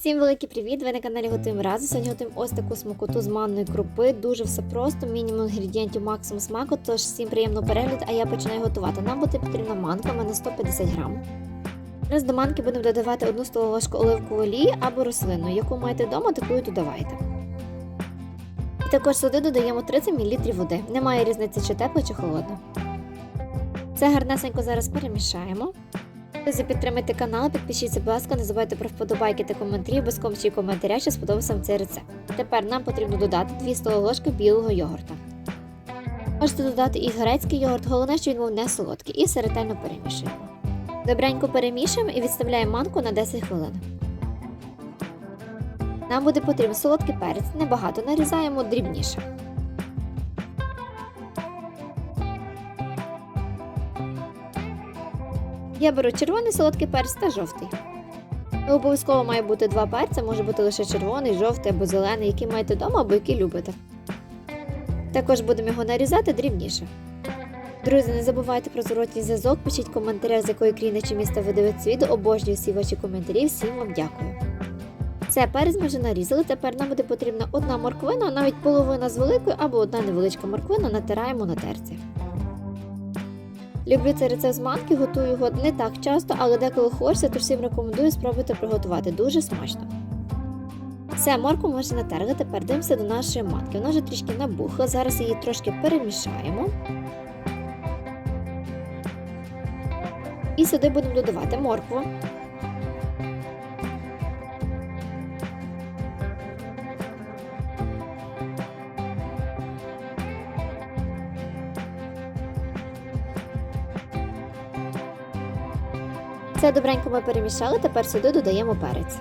Всім великий привіт! Ви на каналі Готуємо разом. Сьогодні готуємо ось таку смакоту з манної крупи. Дуже все просто, мінімум інгредієнтів, максимум смаку. Тож всім приємного перегляду, а я починаю готувати. Нам буде потрібна манка, в мене 150 грам. Зараз до манки будемо додавати одну столову ложку оливкової олії або рослинну, яку маєте вдома, таку і додавайте. І також сюди додаємо 30 мл води. Немає різниці, чи тепло, чи холодно. Це гарнесенько зараз перемішаємо. Друзі, підтримайте канал, підпишіться, будь ласка, не забувайте про вподобайки та коментарі, без комчі коментаря, що сподобався вам цей рецепт. Тепер нам потрібно додати 2 столові ложки білого йогурта. Можете додати і грецький йогурт, головне, що він був не солодкий, і все ретельно перемішуємо. Добренько перемішуємо і відставляємо манку на 10 хвилин. Нам буде потрібен солодкий перець, небагато нарізаємо дрібніше. Я беру червоний солодкий перець та жовтий. Обов'язково має бути два перця, може бути лише червоний, жовтий або зелений, який маєте вдома або який любите. Також будемо його нарізати дрібніше. Друзі, не забувайте про зворотній зв'язок, пишіть в коментарях, з якої країни чи міста ви дивитесь відео. Обожнюю всі ваші коментарі, всім вам дякую. Все, перець ми вже нарізали. Тепер нам буде потрібна одна морквина, навіть половина з великою або одна невеличка морквина натираємо на терці. Люблю цей рецепт з манки, готую його не так часто, але деколи хочеться, тож всім рекомендую спробувати приготувати. Дуже смачно. Все, морку можна натерли, тепер дивимося до нашої манки. Вона вже трішки набухла, зараз її трошки перемішаємо. І сюди будемо додавати моркву. Це добренько ми перемішали, тепер сюди додаємо перець.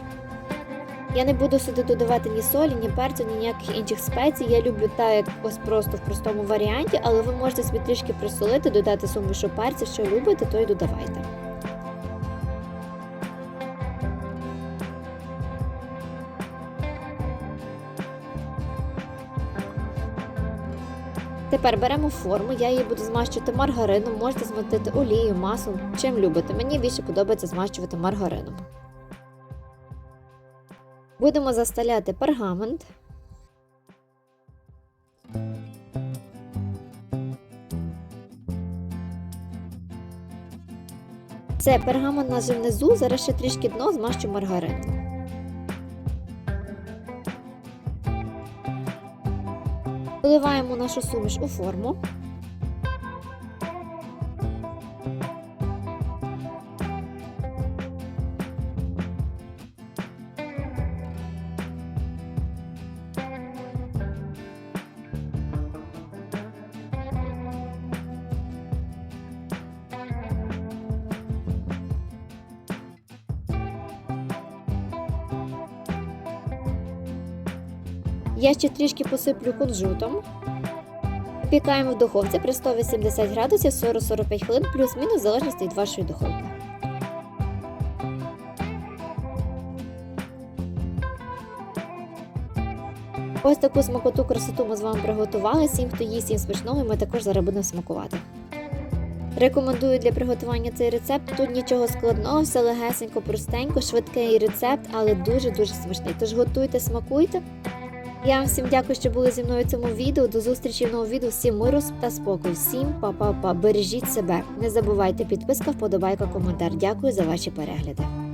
Я не буду сюди додавати ні солі, ні перцю, ні ніяких інших спецій. Я люблю та як ось просто в простому варіанті, але ви можете собі трішки присолити, додати сумішу перцю, що любите, то й додавайте. Тепер беремо форму, я її буду змащувати маргарином, можете змотити олією, маслом, чим любите. Мені більше подобається змащувати маргарином. Будемо застеляти пергамент. Це пергамент вже внизу, зараз ще трішки дно змащу маргарином. Виливаємо нашу суміш у форму. Я ще трішки посиплю кунжутом. Пікаємо в духовці при 180 градусів 40-45 хвилин, плюс-мінус в залежності від вашої духовки. Ось таку смакоту красоту ми з вами приготували. Всім, хто їсть, всім смачного, ми також зараз будемо смакувати. Рекомендую для приготування цей рецепт. Тут нічого складного, все легесенько, простенько, швидкий рецепт, але дуже-дуже смачний. Тож готуйте, смакуйте. Я вам всім дякую, що були зі мною в цьому відео. До зустрічі в новому відео. Всім миру та спокою. Всім па-па-па. Бережіть себе. Не забувайте підписка, вподобайка, коментар. Дякую за ваші перегляди.